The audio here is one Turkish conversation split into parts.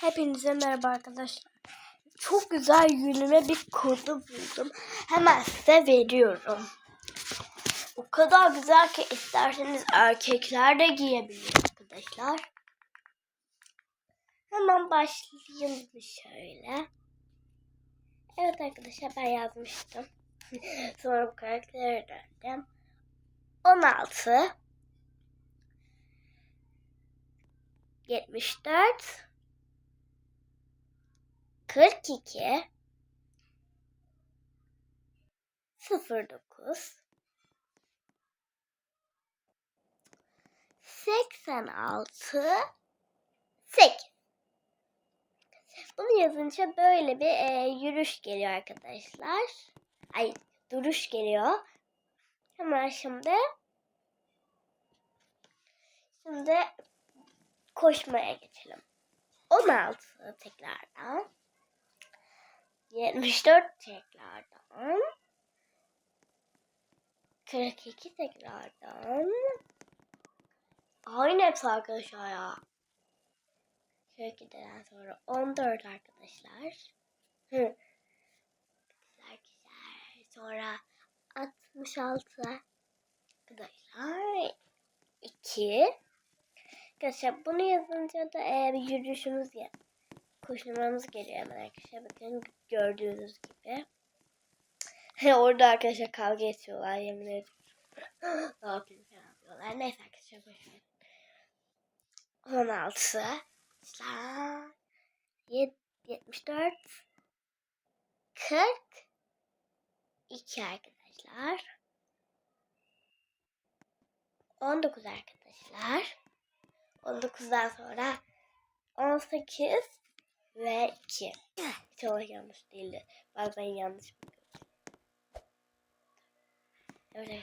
Hepinize merhaba arkadaşlar. Çok güzel yürüme bir kodu buldum. Hemen size veriyorum. O kadar güzel ki isterseniz erkekler de giyebilir arkadaşlar. Hemen başlayalım şöyle. Evet arkadaşlar ben yazmıştım. Sonra bu karakteri döndüm. 16 74 42 09 86 8 Bunu yazınca böyle bir e, yürüyüş geliyor arkadaşlar. Ay duruş geliyor. Hemen şimdi şimdi koşmaya geçelim. 16 tekrardan. 74 tekrardan. 42 tekrardan. Aynı hepsi arkadaşlar ya. 42'den sonra 14 arkadaşlar. Güzel. Sonra 66 arkadaşlar. 2 Arkadaşlar bunu yazınca da e, yürüyüşümüz koşmamız geliyor hemen arkadaşlar. Bakın gördüğünüz gibi. Orada arkadaşlar kavga ediyorlar yemin ederim. ne yapayım diyorlar. Neyse arkadaşlar boşver. 16 arkadaşlar. 74 40 2 arkadaşlar. 19 arkadaşlar. 19'dan sonra 18 ve 2. İşte o yanlış değildi. Bak ben yanlış Evet.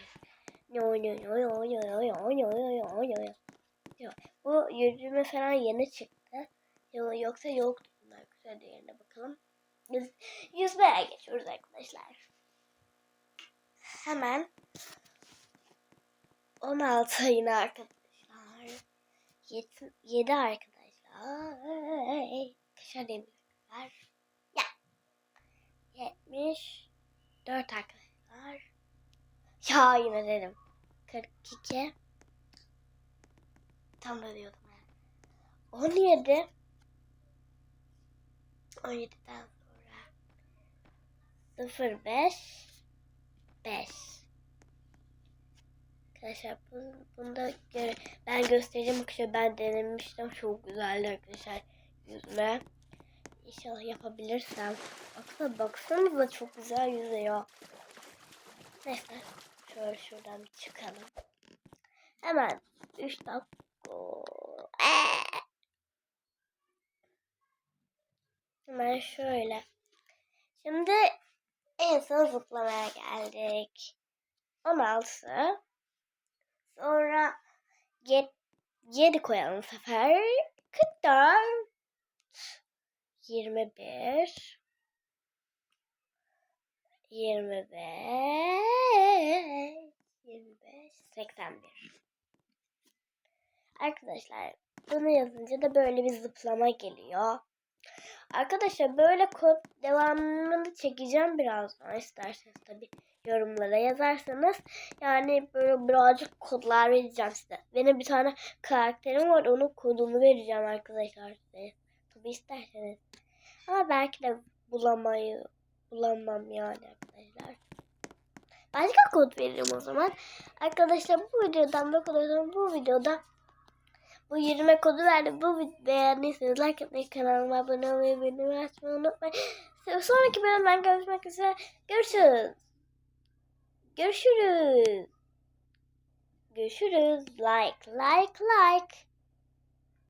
Ne oynuyor, ne oynuyor, ne oynuyor, oynuyor, oynuyor, oynuyor. Bu yüzüme falan yeni çıktı. Yoksa yoktu bunlar. Güzel diğerine bakalım. Yüz, yüzmeye geçiyoruz arkadaşlar. Hemen 16 yine arkadaşlar. 7, 7 arkadaşlar. Kaşar demiyorlar. Ya. 74 arkadaşlar. Ya yine dedim. 42. Tam da diyordum yani. 17. 17'den sonra 05 5 Arkadaşlar bunu, bunda gö ben göstereceğim arkadaşlar ben denemiştim çok güzeldi arkadaşlar yüzme İnşallah yapabilirsem. Baksana baksanıza çok güzel yüzüyor neyse şöyle şuradan bir çıkalım. Hemen 3 dakika. Hemen şöyle. Şimdi en son zıplamaya geldik. 16 Sonra 7 koyalım bu sefer. 44 21 25 25 81 Arkadaşlar bunu yazınca da böyle bir zıplama geliyor. Arkadaşlar böyle kod devamını çekeceğim birazdan isterseniz tabii yorumlara yazarsanız yani böyle birazcık kodlar vereceğim size. Benim bir tane karakterim var onun kodunu vereceğim arkadaşlar size. Tabii isterseniz. Ama belki de bulamayı bulamam yani arkadaşlar. Başka kod veririm o zaman. Arkadaşlar bu videodan bakıyorsanız bu videoda bu yürüme kodu verdim. Bu videoyu beğendiyseniz like atmayı, kanalıma abone olmayı, bildirim açmayı unutmayın. Sonraki bölümden görüşmek üzere. Görüşürüz. Görüşürüz. Görüşürüz. Like, like, like.